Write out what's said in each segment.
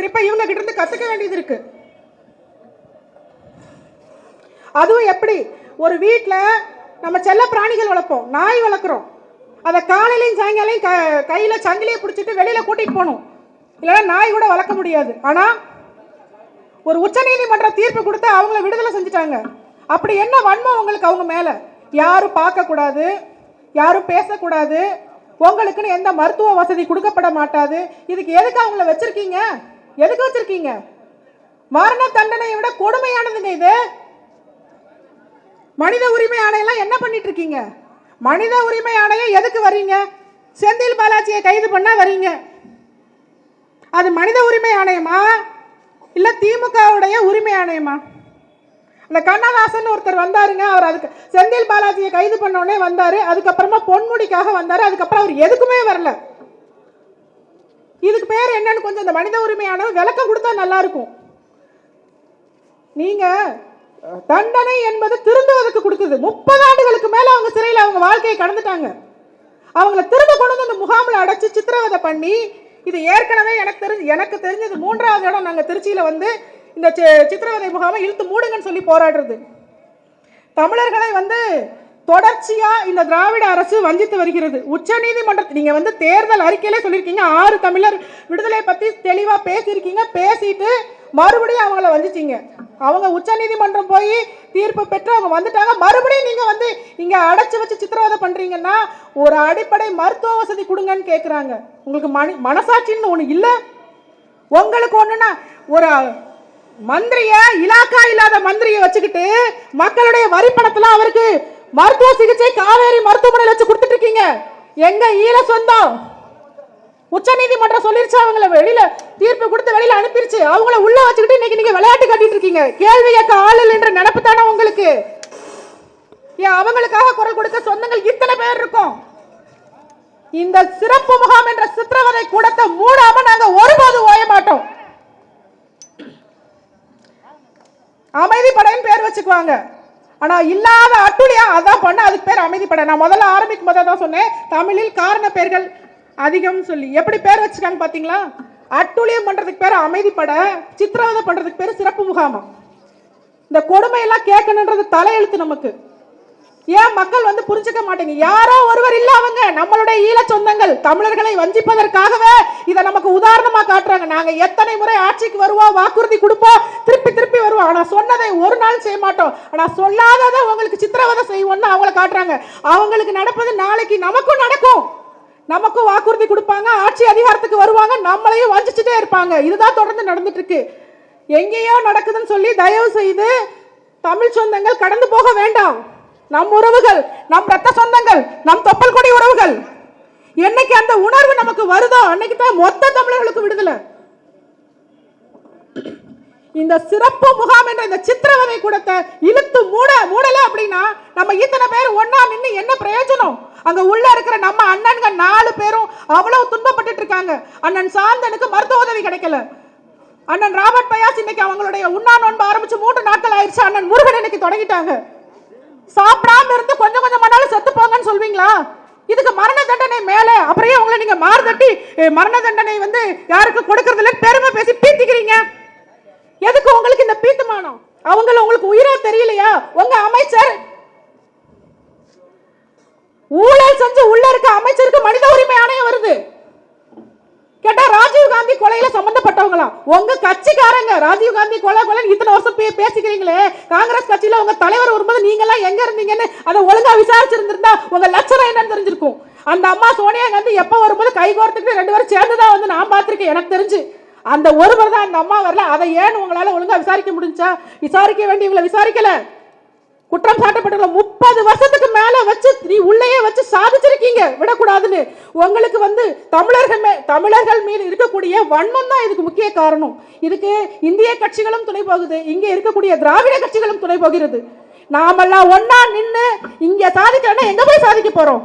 திருப்ப இவங்க கிட்ட இருந்து கத்துக்க வேண்டியது இருக்கு. அதுவும் எப்படி? ஒரு வீட்டில் நம்ம செல்ல பிராணிகள் வளர்ப்போம். நாய் வளர்க்குறோம். அதை காலையிலையும் சாயங்காலையும் க கையில் சங்கிலியை பிடிச்சிட்டு வெளியில் கூட்டிகிட்டு போகணும். இல்லைன்னா நாய் கூட வளர்க்க முடியாது. ஆனால் ஒரு உச்சநீதிமன்ற தீர்ப்பு கொடுத்து அவங்கள விடுதலை செஞ்சுட்டாங்க. அப்படி என்ன வன்மம் உங்களுக்கு அவங்க மேலே? யாரும் பார்க்கக்கூடாது யாரும் பேசக்கூடாது. உங்களுக்குன்னு எந்த மருத்துவ வசதி கொடுக்கப்பட மாட்டாது. இதுக்கு எதுக்கு அவங்கள வச்சிருக்கீங்க? எதுக்கு வச்சிருக்கீங்க? மரண தண்டனையை விட கொடுமையானதுங்க இது. மனித உரிமை ஆணையெல்லாம் என்ன பண்ணிட்டு இருக்கீங்க மனித உரிமை ஆணையம் எதுக்கு வர்றீங்க? செந்தில் பாலாஜியை கைது பண்ணா வர்றீங்க. அது மனித உரிமை ஆணையமா? இல்ல திமுகவுடைய உரிமை ஆணையமா? அந்த கண்ணதாசன் ஒருத்தர் வந்தாருங்க அவர் அதுக்கு செந்தில் பாலாஜியை கைது பண்ண உடனே வந்தாரு. அதுக்கப்புறமா பொன்முடிக்காக வந்தாரு. அதுக்கப்புறம் அவர் எதுக்குமே வரல. இதுக்கு பேர் என்னன்னு கொஞ்சம் இந்த மனித உரிமையானது விளக்க விளக்கம் கொடுத்தா நல்லா இருக்கும் நீங்க தண்டனை என்பது திருந்துவதற்கு கொடுக்குது முப்பது ஆண்டுகளுக்கு மேல அவங்க சிறையில் அவங்க வாழ்க்கையை கடந்துட்டாங்க. அவங்கள திரும்ப கொண்டு வந்து அந்த முகாமில் அடைச்சு சித்திரவதை பண்ணி இது ஏற்கனவே எனக்கு தெரிஞ்சு எனக்கு தெரிஞ்சது மூன்றாவது இடம் நாங்கள் திருச்சியில் வந்து இந்த சி- சித்திரவதை முகாமை இழுத்து மூடுங்கன்னு சொல்லி போராடுறது. தமிழர்களை வந்து தொடர்ச்சியா இந்த திராவிட அரசு வஞ்சித்து வருகிறது. உச்ச நீங்கள் நீங்க வந்து தேர்தல் அறிக்கையிலே சொல்லியிருக்கீங்க. ஆறு தமிழர் விடுதலை பத்தி தெளிவா பேசியிருக்கீங்க. பேசிட்டு மறுபடியும் அவங்கள வஞ்சிச்சிங்க. அவங்க உச்ச நீதிமன்றம் போய் தீர்ப்பு பெற்று அவங்க வந்துட்டாங்க. மறுபடியும் நீங்க வந்து இங்க அடைச்சு வச்சு சித்திரவதை பண்றீங்கன்னா ஒரு அடிப்படை மருத்துவ வசதி கொடுங்கன்னு கேட்குறாங்க உங்களுக்கு மனி மனசாட்சின்னு ஒன்று இல்லை? உங்களுக்கு ஒன்றுன்னா ஒரு மந்திரிய இலாக்கா இல்லாத மந்திரியை வச்சுக்கிட்டு மக்களுடைய வரி அவருக்கு மருத்துவ சிகிச்சை காவேரி மருத்துவமனையில் வச்சு கொடுத்துட்டு இருக்கீங்க. எங்க ஈழ சொந்தம். உச்ச நீதிமன்றம் சொல்லிருச்சு அவங்கள வெளியில தீர்ப்பு கொடுத்து வெளியில அனுப்பிருச்சு. அவங்கள உள்ள வச்சுக்கிட்டு இன்னைக்கு நீங்க விளையாட்டு கட்டிட்டு இருக்கீங்க. கேள்வி கேட்க ஆள் என்ற நினைப்பு தானே உங்களுக்கு? ஏன் அவங்களுக்காக குரல் கொடுக்க சொந்தங்கள் இத்தனை பேர் இருக்கும்? இந்த சிறப்பு முகாம் என்ற சித்திரவதை கூடத்தை மூட நாங்க ஒருபோதும் ஓய மாட்டோம் அமைதிப்படைன்னு பேர் வச்சுக்குவாங்க ஆனா இல்லாத அட்டுழியா அதான் பண்ண அதுக்கு பேர் அமைதிப்படை. நான் முதல்ல ஆரம்பிக்கும் போது தான் சொன்னேன் தமிழில் காரண பெயர்கள் அதிகம் சொல்லி. எப்படி பேர் வச்சுக்காங்க பாத்தீங்களா? அட்டுழியம் பண்றதுக்கு பேர் அமைதிப்படை சித்திரவதை பண்றதுக்கு பேர் சிறப்பு முகாமம் இந்த கொடுமையெல்லாம் கேட்கணுன்றது தலையெழுத்து நமக்கு. ஏன் மக்கள் வந்து புரிஞ்சுக்க மாட்டேங்க? யாரோ ஒருவர் இல்ல அவங்க. நம்மளுடைய ஈழ சொந்தங்கள் தமிழர்களை வஞ்சிப்பதற்காகவே இதை நமக்கு உதாரணமா காட்டுறாங்க. நாங்க எத்தனை முறை ஆட்சிக்கு வருவோம் வாக்குறுதி கொடுப்போம் திருப்பி திருப்பி வருவோம் ஆனா சொன்னதை ஒரு நாள் செய்ய மாட்டோம். ஆனா சொல்லாததை உங்களுக்கு சித்திரவதை செய்வோம்னு அவங்கள காட்டுறாங்க. அவங்களுக்கு நடப்பது நாளைக்கு நமக்கும் நடக்கும். நமக்கும் வாக்குறுதி கொடுப்பாங்க ஆட்சி அதிகாரத்துக்கு வருவாங்க நம்மளையும் வஞ்சிச்சுட்டே இருப்பாங்க. இதுதான் தொடர்ந்து நடந்துட்டு இருக்கு எங்கேயோ நடக்குதுன்னு சொல்லி தயவு செய்து தமிழ் சொந்தங்கள் கடந்து போக வேண்டாம். நம் உறவுகள் நம் ரத்த சொந்தங்கள் நம் தொப்பல் கொடி உறவுகள். என்னைக்கு அந்த உணர்வு நமக்கு வருதோ அன்னைக்கு தான் மொத்த தமிழர்களுக்கு விடுதலை. இந்த சிறப்பு முகாம் என்ற இந்த சித்திரவதை கூடத்தை இழுத்து மூட மூடல அப்படின்னா நம்ம இத்தனை பேர் ஒன்னா நின்று என்ன பிரயோஜனம்? அங்க உள்ள இருக்கிற நம்ம அண்ணன்கள் நாலு பேரும் அவ்வளவு துன்பப்பட்டு இருக்காங்க. அண்ணன் சாந்தனுக்கு மருத்துவ உதவி கிடைக்கல. அண்ணன் ராபர்ட் பயாஸ் இன்னைக்கு அவங்களுடைய உண்ணா நோன்பு ஆரம்பிச்சு மூன்று நாட்கள் ஆயிடுச்சு. அண்ணன் முருகன் இன்னைக்கு தொடங்கிட்டாங்க. சாப்பிடாம இருந்து கொஞ்சம் கொஞ்சம் மணாலும் செத்து போங்கன்னு சொல்வீங்களா? இதுக்கு மரண தண்டனை மேலே. அப்புறம் உங்களை நீங்க மாறு தட்டி மரண தண்டனை வந்து யாருக்கு கொடுக்கறதுல பெருமை பேசி பீத்திக்கிறீங்க. எதுக்கு உங்களுக்கு இந்த பீத்துமானம் அவங்கள உங்களுக்கு உயிரா தெரியலையா? உங்க அமைச்சர்? ஊழல் செஞ்சு உள்ள இருக்க அமைச்சருக்கு மனித உரிமை ஆணையம் வருது. கொலையில சம்பந்தப்பட்டவங்களா? உங்க கட்சிக்காரங்க ராஜீவ் காந்தி கொலை கொலை இத்தனை வருஷம் பேசிக்கிறீங்களே. காங்கிரஸ் கட்சியில உங்க தலைவர் வரும்போது நீங்க எல்லாம் எங்க இருந்தீங்கன்னு அதை ஒழுங்கா விசாரிச்சிருந்திருந்தா உங்க லட்சணம் என்னன்னு தெரிஞ்சிருக்கும். அந்த அம்மா சோனியா காந்தி எப்ப வரும்போது கை கோர்த்துட்டு ரெண்டு பேரும் சேர்ந்துதான் வந்து நான் பார்த்திருக்கேன் எனக்கு தெரிஞ்சு. அந்த ஒருவர் தான் அந்த அம்மா வரல. அதை ஏன் உங்களால ஒழுங்கா விசாரிக்க முடிஞ்சா? விசாரிக்க வேண்டியவங்களை விசாரிக்கல. குற்றம் சாட்டப்பட்டுள்ள முப்பது வருஷத்துக்கு மேலே வச்சு நீ உள்ளேயே வச்சு சாதிச்சிருக்கீங்க. விடக்கூடாதுன்னு. உங்களுக்கு வந்து தமிழர்கள் மே தமிழர்கள் மீது இருக்கக்கூடிய வன்மம் தான் இதுக்கு முக்கிய காரணம். இதுக்கு இந்திய கட்சிகளும் துணை போகுது. இங்கே இருக்கக்கூடிய திராவிட கட்சிகளும் துணை போகிறது. நாமெல்லாம் ஒன்னா நின்று இங்கே சாதிக்கலன்னா எங்கே போய் சாதிக்க போகிறோம்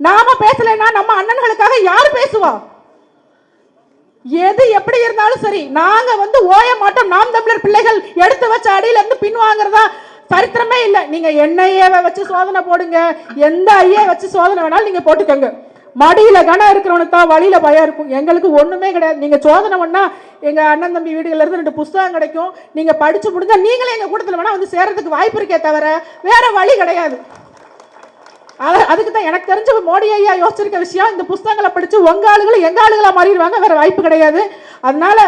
நாம பேசலைன்னா நம்ம அண்ணன்களுக்காக யார் பேசுவா? எது எப்படி இருந்தாலும் சரி நாங்க வந்து ஓய மாட்டோம். நாம் தமிழர் பிள்ளைகள் எடுத்து வச்ச அடியில இருந்து பின்வாங்குறதா சரித்திரமே இல்லை. நீங்க என்ஐஏ வச்சு சோதனை போடுங்க. எந்த ஐஏ வச்சு சோதனை வேணாலும் நீங்க போட்டுக்கோங்க. மடியில கனம் இருக்கிறவனுக்கு தான் வழியில பயம் இருக்கும். எங்களுக்கு ஒண்ணுமே கிடையாது. நீங்க சோதனை பண்ணா எங்க அண்ணன் தம்பி வீடுகள்ல இருந்து ரெண்டு புஸ்தகம் கிடைக்கும். நீங்க படிச்சு முடிஞ்சா நீங்களே எங்க கூட்டத்தில் வேணா வந்து சேர்றதுக்கு வாய்ப்பு இருக்கே தவிர வேற வழி கிடையாது. அதுக்கு தான் எனக்கு தெரிஞ்ச மோடி ஐயா யோசிச்சிருக்க விஷயம் இந்த புஸ்தகங்களை படிச்சு உங்க ஆளுகளும் எங்க ஆளுகளா மாறிடுவாங்க வேற வாய்ப்பு கிடையாது. அதனால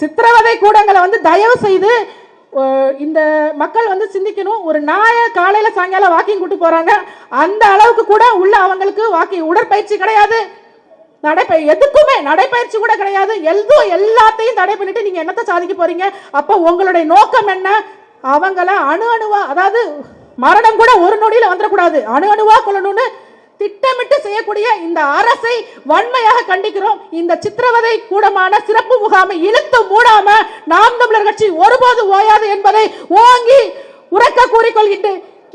சித்திரவதை கூடங்களை வந்து தயவு செய்து இந்த மக்கள் வந்து சிந்திக்கணும். ஒரு நாயை காலையில் சாயங்காலம் வாக்கிங் கூட்டு போகிறாங்க அந்த அளவுக்கு கூட உள்ள அவங்களுக்கு வாக்கிங் உடற்பயிற்சி கிடையாது. நடைப்பய எதுக்குமே நடைப்பயிற்சி கூட கிடையாது. எதுவும் எல்லாத்தையும் தடை பண்ணிட்டு நீங்கள் என்னத்தை சாதிக்க போறீங்க? அப்போ உங்களுடைய நோக்கம் என்ன? அவங்கள அணு அணுவா அதாவது மரணம் கூட ஒரு நொடியில வந்துடக்கூடாது. அணு அணுவா கொள்ளணும்னு திட்டமிட்டு செய்யக்கூடிய இந்த அரசை வன்மையாக கண்டிக்கிறோம். இந்த சித்திரவதை கூடமான சிறப்பு முகாமை இழுத்து மூடாம நாம் தமிழர் கட்சி ஒருபோது ஓயாது என்பதை ஓங்கி உறக்க கூறிக்கொள்கிட்டு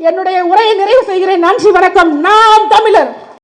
என்னுடைய உரையை நிறைவு செய்கிறேன். நன்றி வணக்கம். நாம் தமிழர்.